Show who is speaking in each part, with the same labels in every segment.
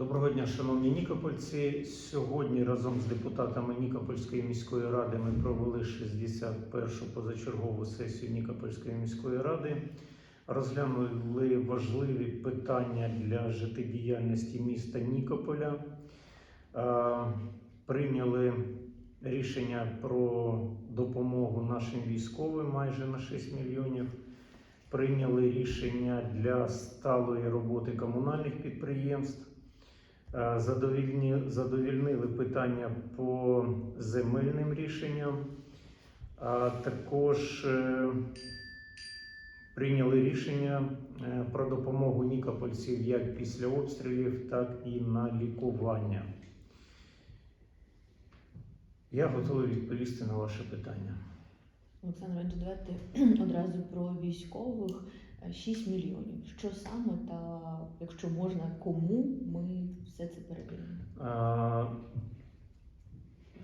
Speaker 1: Доброго дня, шановні нікопольці. Сьогодні разом з депутатами Нікопольської міської ради ми провели 61-шу позачергову сесію Нікопольської міської ради. Розглянули важливі питання для життєдіяльності міста Нікополя. Е, Прийняли рішення про допомогу нашим військовим майже на 6 мільйонів. Прийняли рішення для сталої роботи комунальних підприємств. Е, задовільнили питання по земельним рішенням. А також е, прийняли рішення е, про допомогу нікопольців як після обстрілів, так і на лікування. Я готовий відповісти на ваше питання.
Speaker 2: Олександр давайте одразу про військових Е, 6 мільйонів. Що саме та якщо можна, кому ми все це передаємо?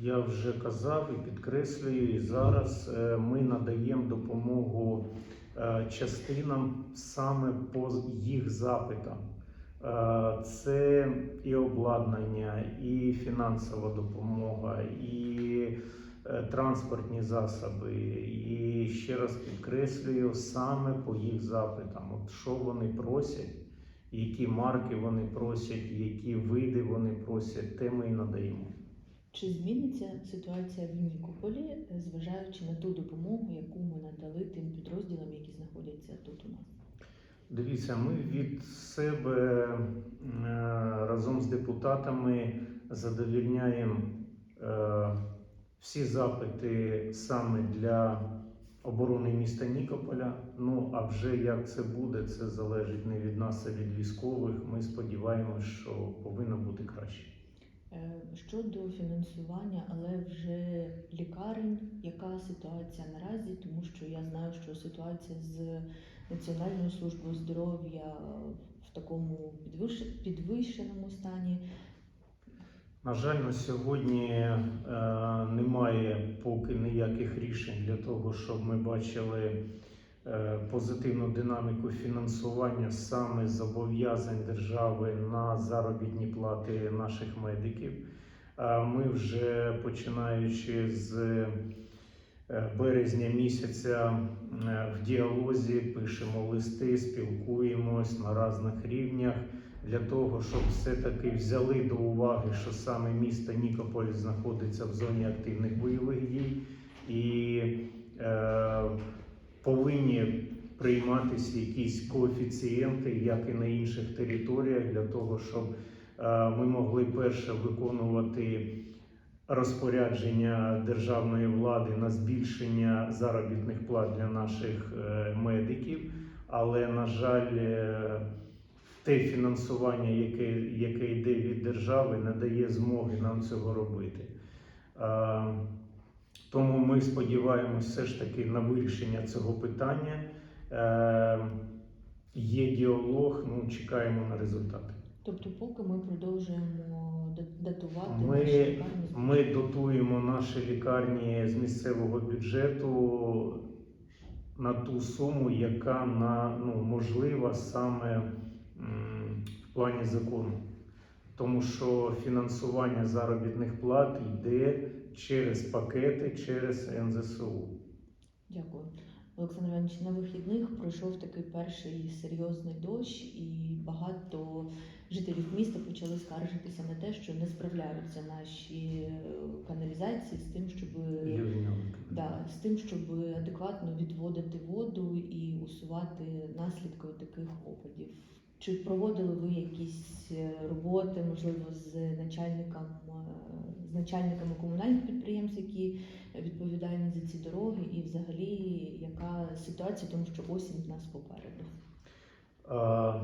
Speaker 1: Я вже казав і підкреслюю, і зараз е, ми надаємо допомогу е, частинам саме по їх запитам. Е, Це і обладнання, і фінансова допомога, і транспортні засоби. Ще раз підкреслюю саме по їх запитам. От що вони просять які марки вони просять, які види вони просять, те ми і надаємо.
Speaker 2: Чи зміниться ситуація в Нікополі, зважаючи на ту допомогу, яку ми надали тим підрозділам, які знаходяться тут у нас?
Speaker 1: Дивіться, ми від себе е, разом з депутатами задовільняємо е, всі запити саме для оборони міста Нікополя. Ну а вже як це буде, це залежить не від нас, а від військових. Ми сподіваємось, що повинно бути краще.
Speaker 2: Е, Щодо фінансування, але вже лікарень, яка ситуація наразі, тому що я знаю, що ситуація з Національною службою здоров'я в такому підвищеному стані.
Speaker 1: На жаль, на сьогодні е, поки ніяких рішень для того, щоб ми бачили е, позитивну динаміку фінансування саме зобов'язань держави на заробітні плати наших медиків. Ми вже починаючи з е, березня місяця е, в діалозі пишемо листи, спілкуємось на різних рівнях для того, щоб все-таки взяли до уваги, що саме місто Нікополь знаходиться в зоні активних бойових дій і е, повинні прийматися якісь коефіцієнти, як і на інших територіях, для того, щоб е, ми могли перше виконувати розпорядження державної влади на збільшення заробітних плат для наших е, медиків. Але, на жаль, е, те фінансування, яке, яке йде від держави, не дає змоги нам цього робити. Тому ми сподіваємось все ж таки на вирішення цього питання. Е, Є діалог, ну чекаємо на результати.
Speaker 2: Тобто, поки ми продовжуємо датувати
Speaker 1: Ми-
Speaker 2: наші лікарні.
Speaker 1: Ми дотуємо наші лікарні з місцевого бюджету на ту суму, яка на ну, можлива саме в плані закону. Тому що фінансування заробітних плат йде через пакети, через НЗСУ.
Speaker 2: Дякую. Олександр Іванович, на вихідних пройшов такий перший серйозний дощ, і багато жителів міста почали скаржитися на те, що не справляються наші е, каналізації з тим, щоб да, з тим, щоб адекватно відводити воду і усувати наслідки таких опадів. Чи проводили ви якісь е, роботи, можливо, з начальником е, з начальниками комунальних підприємств, які відповідають за ці дороги, і взагалі яка ситуація, тому що осінь в нас попереду?
Speaker 1: А,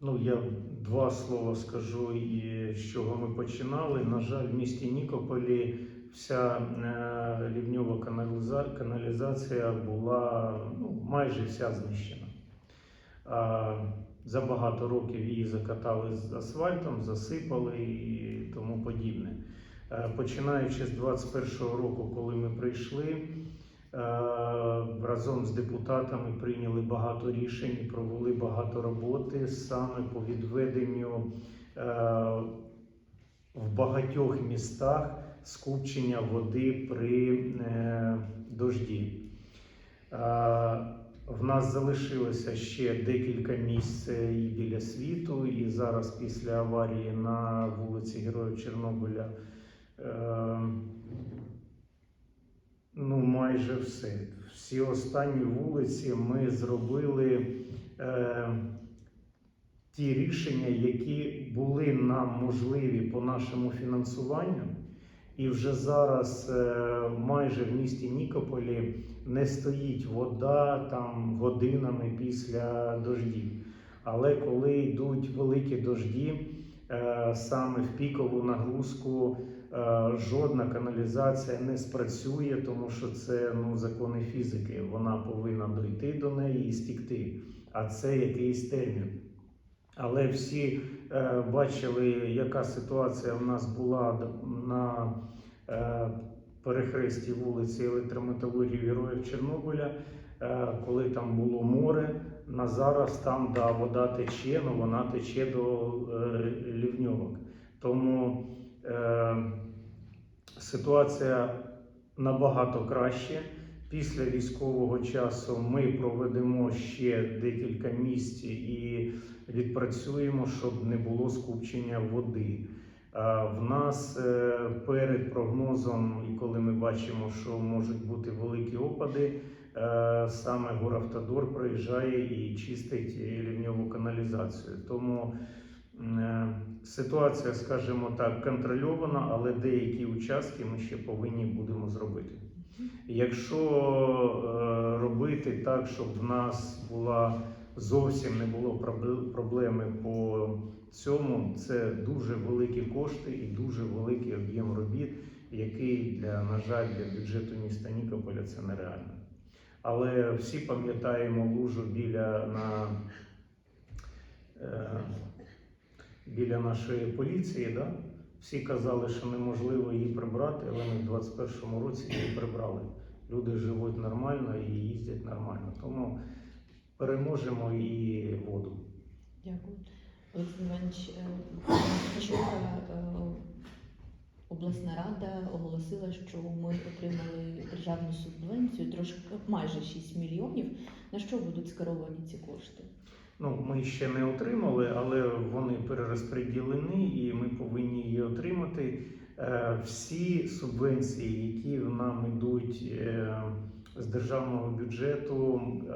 Speaker 1: ну, я два слова скажу, і з чого ми починали. На жаль, в місті Нікополі вся е, лівньова каналізація була ну, майже вся знищена. За багато років її закатали з асфальтом, засипали і тому подібне. Е, Починаючи з 21-го року, коли ми прийшли, е, разом з депутатами прийняли багато рішень, провели багато роботи саме по відведенню в багатьох містах скупчення води при е, дожді. В нас залишилося ще декілька місць і біля світу, і зараз після аварії на вулиці Героїв Чорнобиля. е, Ну, майже все. Всі останні вулиці ми зробили е, ті рішення, які були нам можливі по нашому фінансуванню. І вже зараз е, майже в місті Нікополі не стоїть вода там годинами після дождів. Але коли йдуть великі дожді, е, саме в пікову нагрузку е, жодна каналізація не спрацює, тому що це ну, закони фізики. Вона повинна дойти до неї і стікти. А це якийсь термін. Але всі е, бачили, яка ситуація в нас була на е, перехресті вулиці електрометалургії Героїв Чорнобиля, е, коли там було море. На зараз там да, вода тече, але вона тече до е, лівньовок. Тому е, ситуація набагато краще. Після військового часу ми проведемо ще декілька місць і відпрацюємо, щоб не було скупчення води. В нас е, перед прогнозом, і коли ми бачимо, що можуть бути великі опади, е, саме Горавтодор приїжджає і чистить лівньову каналізацію. Тому е, ситуація, скажімо так, контрольована, але деякі участки ми ще повинні будемо зробити. Якщо робити так, щоб в нас була зовсім не було проблеми по цьому, це дуже великі кошти і дуже великий об'єм робіт, який для, на жаль, для бюджету міста Нікополя це нереально. Але всі пам'ятаємо лужу біля на е, біля нашої поліції. Да? Всі казали, що неможливо її прибрати, але ми в 21-му році її прибрали. Люди живуть нормально і їздять нормально. Тому переможемо і воду.
Speaker 2: Дякую. Олексій Іванович, е, вчора е, обласна рада оголосила, що ми отримали державну субвенцію трошки майже 6 мільйонів. На що будуть скеровані ці кошти?
Speaker 1: Ну, ми ще не отримали, але вони перерозподілені і ми повинні її отримати. Е, Всі субвенції, які нам йдуть е, з державного бюджету е,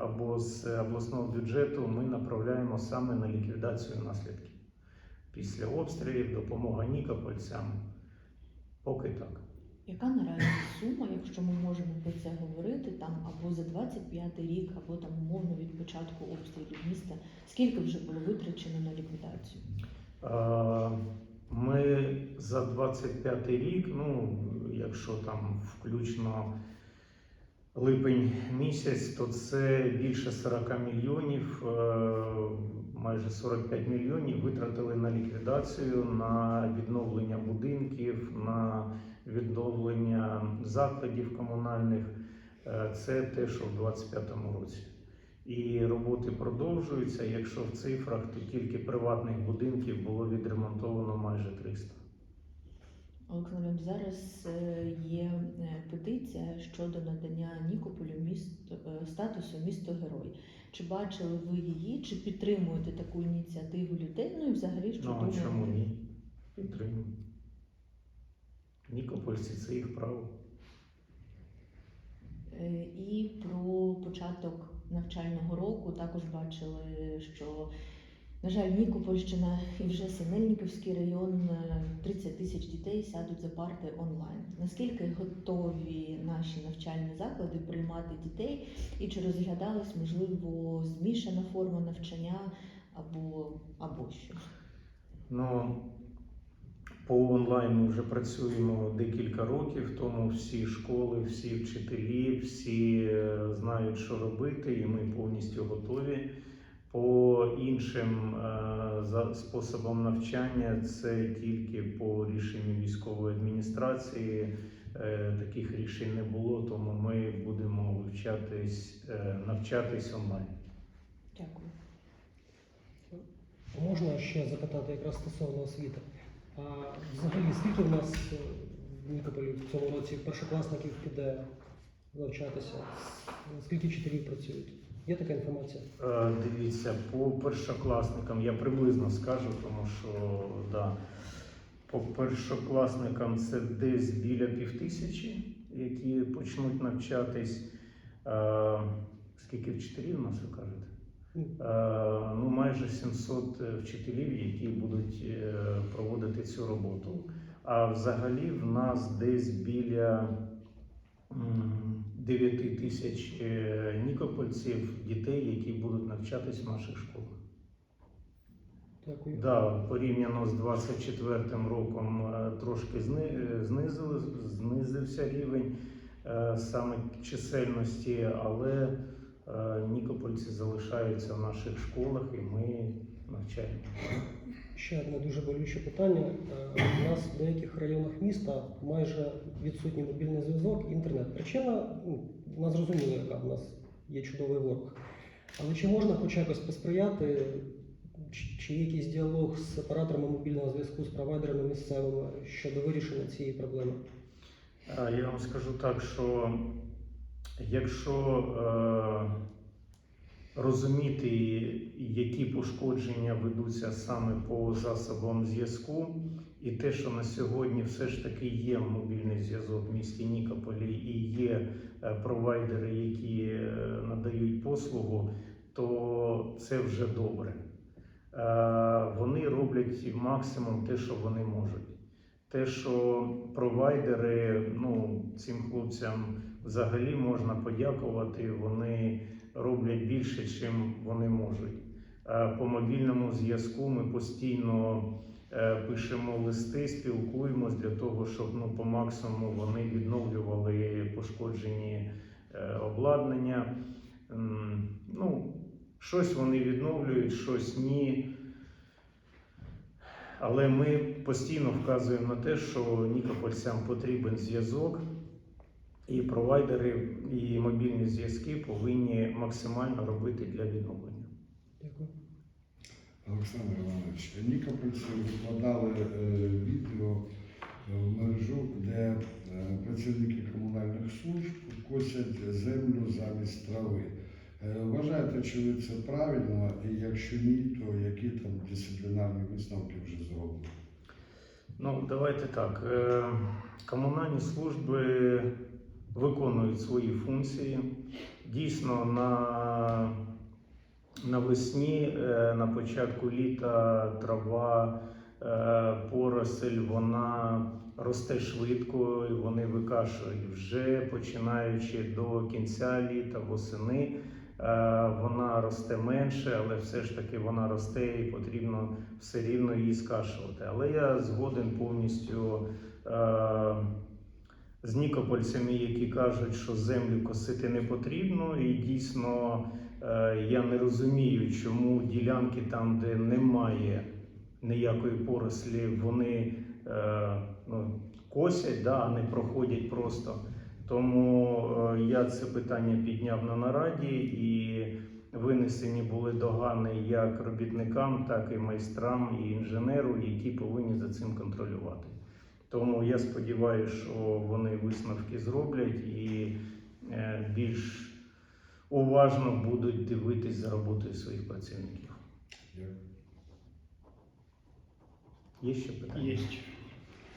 Speaker 1: або з обласного бюджету, ми направляємо саме на ліквідацію наслідків після обстрілів, допомога нікопольцям. Поки так.
Speaker 2: Яка наразі сума, якщо ми можемо про це говорити, там або за 25 рік, або там умовно від початку обстрілів міста, скільки вже було витрачено на ліквідацію?
Speaker 1: Е, Ми за 25 рік, ну якщо там включно липень місяць, то це більше 40 мільйонів, е, майже 45 мільйонів витратили на ліквідацію, на відновлення будинків, на відновлення закладів комунальних. Е, Це те, що в 25-му році. І роботи продовжуються. Якщо в цифрах, то тільки приватних будинків було відремонтовано майже 300.
Speaker 2: Олександр Іванович, зараз е, є е, петиція щодо надання Нікополю місто е, статусу місто герой. Чи бачили ви її, чи підтримуєте таку ініціативу людей? Ну і взагалі що
Speaker 1: Ну
Speaker 2: думаєте?
Speaker 1: чому ні? Підтримую. Нікопольці це їх право.
Speaker 2: І про початок навчального року також бачили, що, на жаль, Нікопольщина і вже Синельниківський район е, 30 тисяч дітей сядуть за парти онлайн. Наскільки готові наші навчальні заклади приймати дітей, і чи розглядалась можливо змішана форма навчання або, або що?
Speaker 1: Ну, по онлайн ми вже працюємо декілька років, тому всі школи, всі вчителі, всі е, знають, що робити, і ми повністю готові. По іншим е, способам навчання це тільки по рішенню військової адміністрації. Е, Таких рішень не було, тому ми будемо вивчатись, е, навчатись онлайн.
Speaker 2: Дякую.
Speaker 3: Можна ще запитати якраз стосовно освіти. А взагалі, скільки в нас в Нікополі в цьому році першокласників піде навчатися? Скільки вчителів працюють? Є така інформація?
Speaker 1: Е, Дивіться, по першокласникам я приблизно скажу, тому що да, по першокласникам це десь біля півтисячі, які почнуть навчатись. Е, Скільки вчителів у нас ви кажете? Е, Ну, майже 700 вчителів, які будуть проводити цю роботу. А взагалі в нас десь біля м, 9 тисяч е, нікопольців, дітей, які будуть навчатись в наших школах.
Speaker 3: Дякую.
Speaker 1: Да, порівняно з 24 роком е, трошки е, знизили, знизився рівень саме чисельності, але нікопольці залишаються в наших школах і ми навчаємо.
Speaker 3: Ще одне дуже болюче питання. Е, У нас в деяких районах міста майже відсутній мобільний зв'язок і інтернет. Причина ну, вона зрозуміла, яка в нас є чудовий ворог. Але чи можна хоч якось посприяти, чи- є якийсь діалог з операторами мобільного зв'язку, з провайдерами місцевими щодо вирішення цієї проблеми?
Speaker 1: Я вам скажу так, що якщо е, розуміти, які пошкодження ведуться саме по засобам зв'язку, і те, що на сьогодні все ж таки є мобільний зв'язок в місті Нікополі і є е, провайдери, які е, надають послугу, то це вже добре. Е, Вони роблять максимум те, що вони можуть. Те, що провайдери, ну цим хлопцям взагалі можна подякувати, вони роблять більше, чим вони можуть. Е, По мобільному зв'язку ми постійно е, пишемо листи, спілкуємось для того, щоб ну, по максимуму вони відновлювали пошкоджені е, обладнання. Ну, щось вони відновлюють, щось ні. Але ми постійно вказуємо на те, що нікопольцям потрібен зв'язок, і провайдери, і мобільні зв'язки повинні максимально робити для відновлення.
Speaker 3: Дякую.
Speaker 4: Олександр Іванович, Нікопольці викладали е, відео е, в мережу, де е, працівники комунальних служб косять землю замість трави. Вважаєте, чи ви це правильно? І якщо ні, то які там дисциплінарні висновки вже зроблені?
Speaker 1: Ну, давайте так. Комунальні служби виконують свої функції. Дійсно, на навесні, е, на початку літа трава, е, поросль, вона росте швидко, і вони викашують. Вже починаючи до кінця літа, восени, е, вона росте менше, але все ж таки вона росте і потрібно все рівно її скашувати. Але я згоден повністю з нікопольцями, які кажуть, що землю косити не потрібно, і дійсно е, я не розумію, чому ділянки там, де немає ніякої порослі, вони е, ну, косять, да, а не проходять просто. Тому е, я це питання підняв на нараді і винесені були догани як робітникам, так і майстрам і інженеру, які повинні за цим контролювати. Тому я сподіваюся, що вони висновки зроблять і е, більш уважно будуть дивитись за роботою своїх працівників.
Speaker 4: Дякую.
Speaker 1: Є ще питання?
Speaker 5: Есть.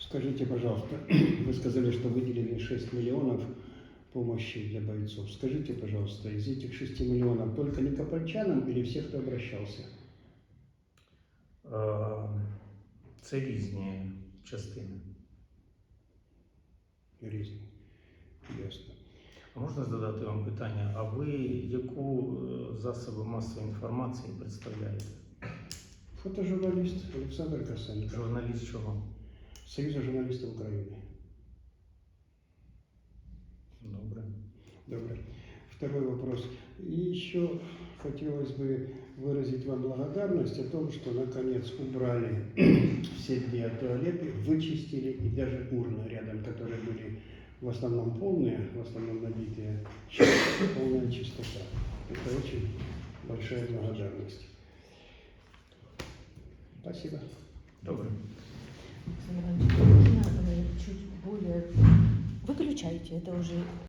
Speaker 5: Скажите, пожалуйста, вы сказали, что выделили 6 миллионов помощи для бойцов. Скажите, пожалуйста, из этих 6 миллионов только никопольчанам или все, кто обращался?
Speaker 1: Е, Це різні частини.
Speaker 5: Різні. Ясно.
Speaker 1: А можна задати вам питання? А ви яку е, засоби масової інформації представляєте?
Speaker 5: Фотожурналіст Олександр Косенко.
Speaker 1: Журналіст чого?
Speaker 5: Союзу журналістів України.
Speaker 1: Добре.
Speaker 5: Добро. Второй вопрос. И еще хотелось бы выразить вам благодарность о том, что наконец убрали все две туалеты, вычистили и даже урны рядом, которые были в основном полные, в основном набитые, полная чистота. Это очень большая благодарность. Спасибо.
Speaker 2: Можно э, чуть более... Выключайте, это уже